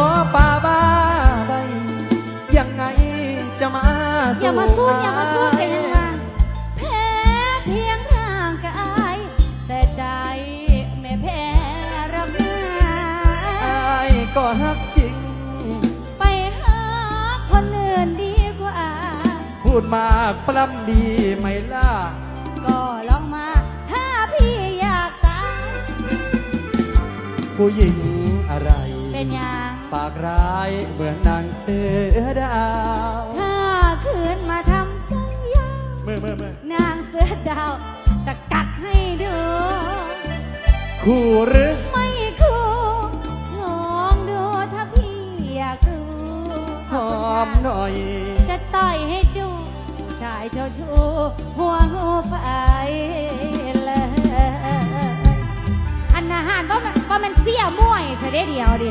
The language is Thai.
ขอป่าบ้าใบยังไงจะมาอย่ามาสู้อย่ามาสู้เป็นยังไงแแพ้เพียงร่างกาย แต่ใจไม่แพ้รับหน้าอายก็ฮักจริง ไปหาคนอื่นดีกว่า พูดมากปล้ำดีไหมล่ะ ก็ลองมาถ้าพี่อยากตายผู้หญิงอะไร เป็นหยัง ปากร้ายเหมือนนางเสือดาว ถ้าคืนมาทำใจยาวเมื่อเมื่อเมื่อนางเสือดาว จะกัดให้ดูคู่หรือ ไม่คู่ลองดูถ้าพี่อยากรู้หอมหน่อย จะต่อยให้ดู ชายเจ้าชู้หัวงูไปเลยอันอาหารว่ามันว่ามันเสี้ยม่วยเสียได้เดียวดิ